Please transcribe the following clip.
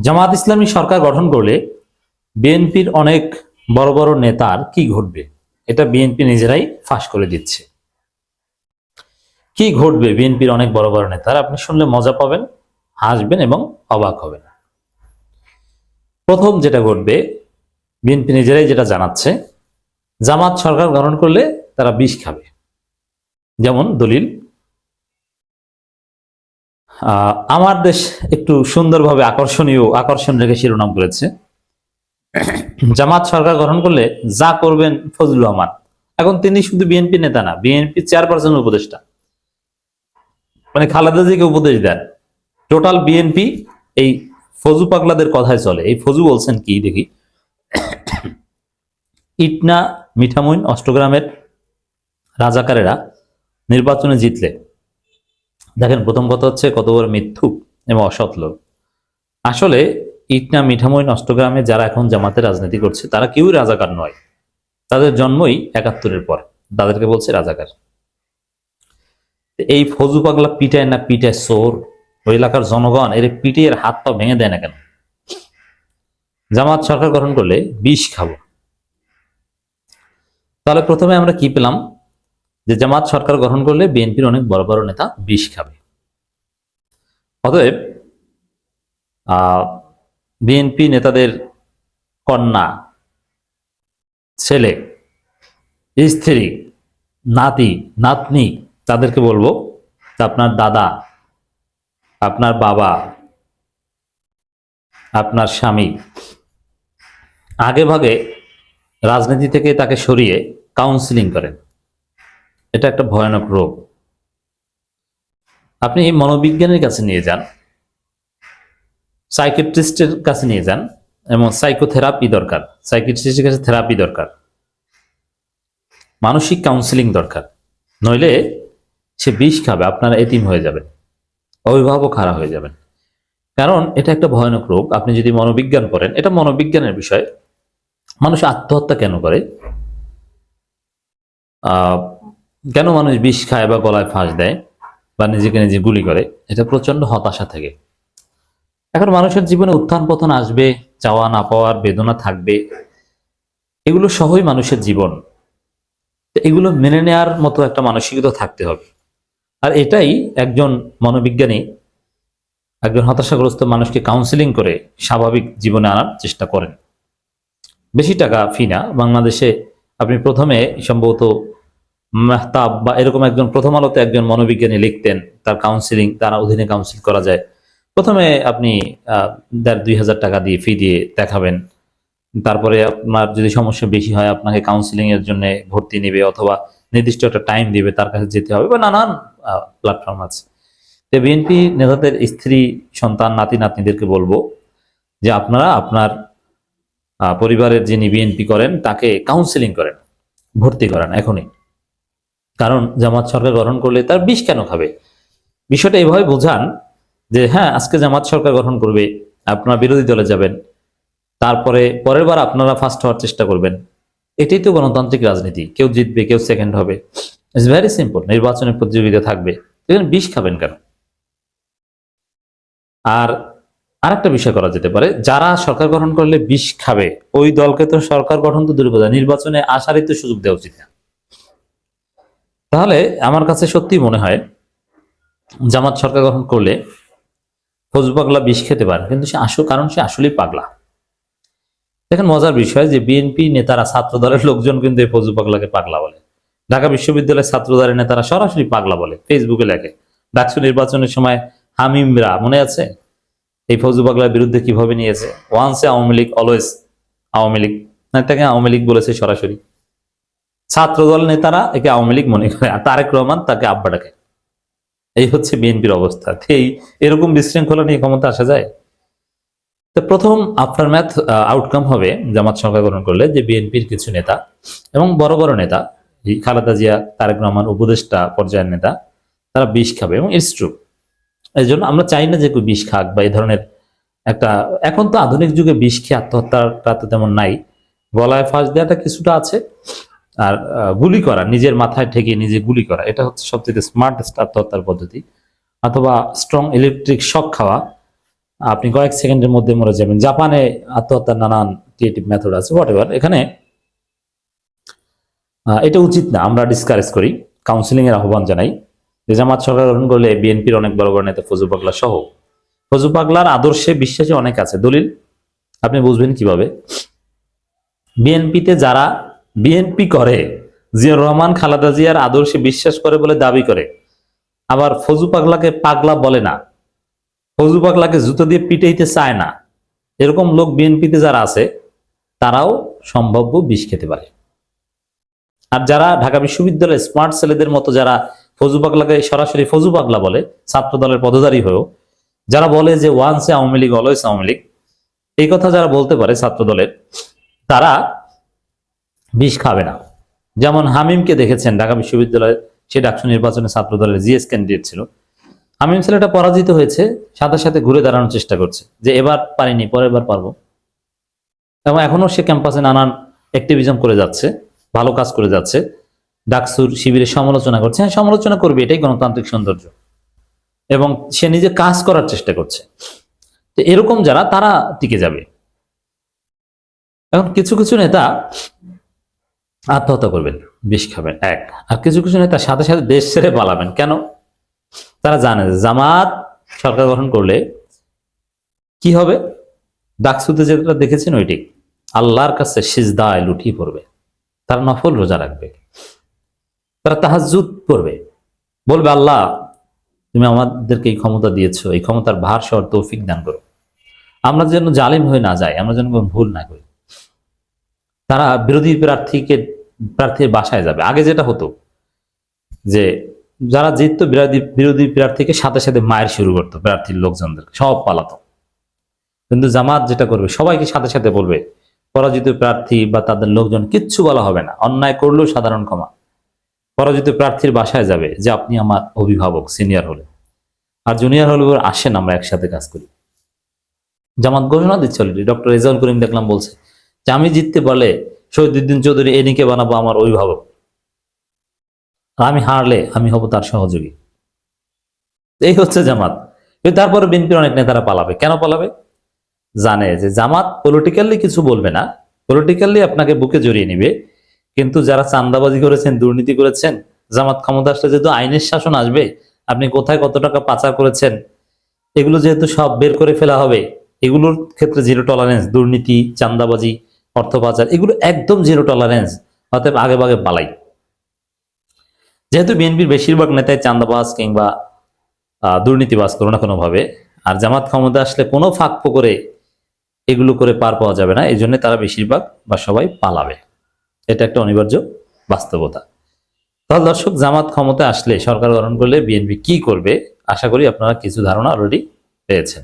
জামাত ইসলামী সরকার গঠন করলে বিএনপির অনেক বড় বড় নেতার কি ঘটবে? এটা বিএনপি নিজেরাই ফাঁস করে দিচ্ছে। কি ঘটবে বিএনপির অনেক বড় বড় নেতার? আপনি শুনলে মজা পাবেন, হাসবেন এবং অবাক হবেন। প্রথম যেটা ঘটবে, বিএনপি নিজেরাই যেটা জানাচ্ছে, জামাত সরকার গঠন করলে তারা বিষ খাবে। যেমন দলিল আমার দেশ একটু সুন্দরভাবে আকর্ষণীয়, আকর্ষণ রেখে শিরোনাম করেছে। জামাত সরকার গঠন করলে যা করবেন ফজলুর রহমান। এখন তিনি শুধু বিএনপি নেতা না, বিএনপি চেয়ারপারসন উপদেষ্টা। মানে খালেদা জিকে উপদেশ দেন। টোটাল বিএনপি এই ফজু পাগলাদের কথায় চলে। এই ফজু বলছেন কি দেখি? ইটনা, মিঠামইন, অষ্টগ্রামের রাজাকারেরা নির্বাচনে জিতলে। দেখেন, প্রথম কথা হচ্ছে কত বড় মিথ্যুক এবং অসৎ লোক। আসলে ইটনা মিঠামইন অষ্টগ্রামে যারা এখন জামাতে রাজনীতি করছে, তারা কেউই রাজাকার নয়। তাদের জন্মই একাত্তরের পর, তাদেরকে বলছে রাজাকার। এই ফজু পাগলা পিটায় না পিটায় সোর ওই এলাকার জনগণ, এর পিটিয়ে হাত পা ভেঙে দেয় না কেন? জামাত সরকার গঠন করলে বিষ খাব। তাহলে প্রথমে আমরা কি পেলাম? যে জামাত সরকার গঠন করলে বিএনপির অনেক বড় বড় নেতা বিষ খাবে। অতএব বিএনপি নেতাদের কন্যা, ছেলে, স্ত্রী, নাতি, নাতনি তাদেরকে বলব আপনার দাদা, আপনার বাবা, আপনার স্বামী আগে ভাগে রাজনীতি থেকে তাকে সরিয়ে কাউন্সিলিং করেন। এটা একটা ভয়ানক রোগ। আপনি এই মনোবিজ্ঞানের কাছে নিয়ে যান সাইকেট্রিস্টের কাছে নিয়ে যান, এবং সাইকোথেরাপি দরকার সাইকেট্রিস্টের কাছে থেরাপি দরকার, মানসিক কাউন্সিলিং দরকার, নইলে সে বিষ খাবে, আপনারা এতিম হয়ে যাবেন অভিভাবক হারা হয়ে যাবেন। কারণ এটা একটা ভয়ানক রোগ, আপনি যদি মনোবিজ্ঞান করেন এটা মনোবিজ্ঞানের বিষয়। মানুষ আত্মহত্যা কেন করে? কেন মানুষ বিষ খায় বা গলায় ফাঁস দেয় বা নিজেকে নিজে গুলি করে? এটা প্রচণ্ড হতাশা থেকে। এখন মানুষের জীবনে উত্থান পতন আসবে, চাওয়া না পাওয়ার বেদনা থাকবে। এগুলো সহই মানুষের জীবন। এগুলো মেনে নেয়ার মতো একটা মানসিকতা থাকতে হবে। আর এটাই একজন মনোবিজ্ঞানী, একজন হতাশাগ্রস্ত মানুষকে কাউন্সিলিং করে স্বাভাবিক জীবনে আনার চেষ্টা করেন। বেশি টাকা ফি না। বাংলাদেশে আপনি প্রথমে সম্ভবত মেহতাব বা এরকম একজন প্রথম আলোতে একজন মনোবিজ্ঞানী লিখতেন, তার কাউন্সিলিং তার অধীনে কাউন্সিল করা যায়। প্রথমে আপনি দেড় দুই হাজার টাকা দিয়ে ফি দিয়ে দেখাবেন। তারপরে আপনার যদি সমস্যা বেশি হয়, আপনাকে কাউন্সিলিং এর জন্য ভর্তি নেবে অথবা নির্দিষ্ট একটা টাইম দিবে তার কাছে যেতে হবে বা নানান প্ল্যাটফর্ম আছে। তো বিএনপি নেতাদের স্ত্রী, সন্তান, নাতি, নাতনিদেরকে বলব যে আপনারা আপনার পরিবারের যিনি বিএনপি করেন, তাকে কাউন্সিলিং করেন, ভর্তি করেন এখনই। কারণ জামাত সরকার গঠন করলে তার বিষ কেন খাবে? বিষয়টা এভাবে বোঝান যে হ্যাঁ আজকে জামাত সরকার গঠন করবে, আপনারা বিরোধী দলে যাবেন, তারপরে পরের বার আপনারা ফার্স্ট হওয়ার চেষ্টা করবেন। এটাই তো গণতান্ত্রিক রাজনীতি, কেউ জিতবে, কেউ সেকেন্ড হবে। ইটস ভেরি সিম্পল নির্বাচনের প্রতিযোগিতা থাকবে। এখানে বিষ খাবেন কেন? আর আরেকটা বিষয় করা যেতে পারে, যারা সরকার গঠন করলে বিষ খাবে, ওই দলকে তো সরকার গঠন তো দূরে নির্বাচনে আসারই তো সুযোগ দেওয়া উচিত না। তাহলে আমার কাছে সত্যি মনে হয়, জামাত সরকার গঠন করলে ফজু পাগলা বিষ খেতে পারে, কিন্তু সে আসল, কারণ সে আসলেই পাগলা। দেখেন মজার বিষয় যে বিএনপি নেতারা ছাত্র দলের লোকজন কিন্তু এই ফজু পাগলাকে পাগলা বলে। ঢাকা বিশ্ববিদ্যালয়ের ছাত্র দলের নেতারা সরাসরি পাগলা বলে ফেসবুকে লেখে। ডাকসু নির্বাচনের সময় হামিমরা, মনে আছে? এই ফজু পাগলার বিরুদ্ধে কীভাবে নিয়েছে? Once a Awami League always Awami League, না তাকে আওয়ামী লীগ বলেছে সরাসরি। ছাত্র দল নেতারা একে আওয়ামী লীগ মনে করে, আর তারেক রহমান তাকে আব্বা ডাকে। এই হচ্ছে বিএনপির অবস্থা। এই, এরকম বিশৃঙ্খলা নিয়ে ক্ষমতা আসা যায়? তো প্রথম আফটার ম্যাথ আউটকাম হবে জামাত সরকার গ্রহণ করলে যে বিএনপির কিছু নেতা এবং বড় বড় নেতা খালেদা জিয়া, তারেক রহমান, উপদেষ্টা পর্যায়ের নেতা, তারা বিষ খাবে এবং ইটস ট্রু এই জন্য আমরা চাই না যে কেউ বিষ খাক বা এই ধরনের একটা, এখন তো আধুনিক যুগে বিষ খেয়ে আত্মহত্যাটা তো তেমন নাই। গলায় ফাঁস দেওয়াটা কিছুটা আছে। আর গুলি করা, নিজের মাথায় ঠেকে নিজে গুলি করা, এটা হচ্ছে সবচেয়ে স্মার্টেস্ট আত্মহত্যার পদ্ধতি। অথবা স্ট্রং ইলেকট্রিক শক খাওয়া, আপনি কয়েক সেকেন্ডের মধ্যে মরে যাবেন। জাপানে আত্মহত্যার নানান ক্রিয়েটিভ মেথড আছে হোয়াট এভার এখানে এটা উচিত না, আমরা ডিসকারেজ করি। কাউন্সিলিং এর আহ্বান জানাই। যে জামাত সরকার গঠন করলে বিএনপির অনেক বড় বড় নেতা ফজু পাগলা সহ। ফজু পাগলার আদর্শে বিশ্বাসী অনেক আছে। দলিল, আপনি বুঝবেন কীভাবে? বিএনপিতে যারা বিএনপি করে, জিয়াউর রহমান, খালেদা জিয়ার আদর্শে বিশ্বাস করে বলে দাবি করে। আবার ফজু পাগলাকে পাগলা বলে না। ফজু পাগলাকে জুতো দিয়ে পিটাইতে চায় না। এরকম লোক বিএনপিতে যারা আছে, তারাও সম্ভাব্য বিষ খেতে পারে। আর যারা ঢাকা বিশ্ববিদ্যালয়ের স্মার্ট ছেলেদের মতো যারা ফজু পাগলাকে সরাসরি ফজু পাগলা বলে ছাত্র দলের পদধারী হয়েও, যারা বলে যে once a Awami League, always Awami League, এই কথা যারা বলতে পারে ছাত্র দলের তারা বিষ খাবে না। যেমন হামিমকে দেখেছেন, ঢাকা বিশ্ববিদ্যালয়ে সে ডাকসু নির্বাচনে ছাত্র দলের জিএস ক্যান্ডিডেট ছিল। হামিম ছেলেটা পরাজিত হয়েছে, সাথে সাথে ঘুরে দাঁড়ানোর চেষ্টা করছে যে এবার পারিনি, পরের বার পারব। এবং এখনও সে ক্যাম্পাসে নানান অ্যাক্টিভিজম করে যাচ্ছে, ভালো কাজ করে যাচ্ছে। ডাকসুর শিবিরের সমালোচনা করছে। হ্যাঁ সমালোচনা করবে, এটাই গণতান্ত্রিক সৌন্দর্য। এবং সে নিজে কাজ করার চেষ্টা করছে। তো এরকম যারা, তারা টিকে যাবে। এখন কিছু কিছু নেতা আত্মহত্যা করবেন, বিষ খাবেন, এক। আর কিছু কিছু নেতা সাথে সাথে দেশ ছেড়ে পালাবেন, কেন? তারা জানে যে জামাত সরকার গঠন করলে কি হবে? ডাকসুতে যেটা দেখেছেন ওইটি, আল্লাহর কাছে সিজদায় লুটিয়ে পড়বে, তারা নফল রোজা রাখবে, তারা তাহাজুদ করবে বলবে, আল্লাহ, তুমি আমাদেরকে এই ক্ষমতা দিয়েছ, এই ক্ষমতার ভার সর তৌফিক দান করো। আমরা যেন জালিম হয়ে না যাই, আমরা যেন ভুল না করি। তারা বিরোধী প্রার্থীকে প্রার্থীর বাসায় যাবে। আগে যেটা হতো, যে যারা জিততো, বিরোধী বিরোধী প্রার্থীকে সাথে সাথে মায়ের শুরু করতো প্রার্থীর লোকজনদের সব পালাতো। কিন্তু জামাত যেটা করবে, সবাইকে সাথে সাথে বলবে, পরাজিত প্রার্থী বা তাদের লোকজন কিচ্ছু বলা হবে না, অন্যায় করলেও সাধারণ ক্ষমা। পরাজিত প্রার্থীর বাসায় যাবে, যে আপনি আমার অভিভাবক, সিনিয়র হলে। আর জুনিয়র হলে আসেন, আমরা একসাথে কাজ করি। জামাত ঘোষণা দিচ্ছে অলরেডি ডক্টর রেজাউল করিম দেখলাম বলছে, যে আমি জিততে পারলে শহীদুদ্দিন চৌধুরী এনিকে বানাবো আমার অভিভাবক। আমি হারলে আমি হব তার সহযোগী। এই হচ্ছে জামাত। তারপরে বিএনপির অনেক নেতারা পালাবে। কেন পালাবে? জানে যে জামাত পলিটিক্যালি কিছু বলবে না। পলিটিক্যালি আপনাকে বুকে জড়িয়ে নিবে। কিন্তু যারা চান্দাবাজি করেছেন, দুর্নীতি করেছেন, জামাত ক্ষমতা আসলে যেহেতু আইনের শাসন আসবে, আপনি কোথায় কত টাকা পাচার করেছেন, এগুলো যেহেতু সব বের করে ফেলা হবে, এগুলোর ক্ষেত্রে জিরো টলারেন্স দুর্নীতি চান্দাবাজি অর্থ পাচার এগুলো একদম জিরো টলারেন্স অতএব আগে ভাগে পালাই। যেহেতু বিএনপির বেশিরভাগ নেতাই চান্দাবাজ কিংবা দুর্নীতিবাজ কোনো না কোনোভাবে, আর জামাত ক্ষমতা আসলে কোনো ফাঁক করে এগুলো করে পার পাওয়া যাবে না এই জন্য তারা বেশিরভাগ বা সবাই পালাবে। এটা একটা অনিবার্য বাস্তবতা। তাহলে দর্শক, জামাত ক্ষমতা আসলে সরকার গঠন করলে বিএনপি কি করবে? আশা করি আপনারা কিছু ধারণা অলরেডি পেয়েছেন।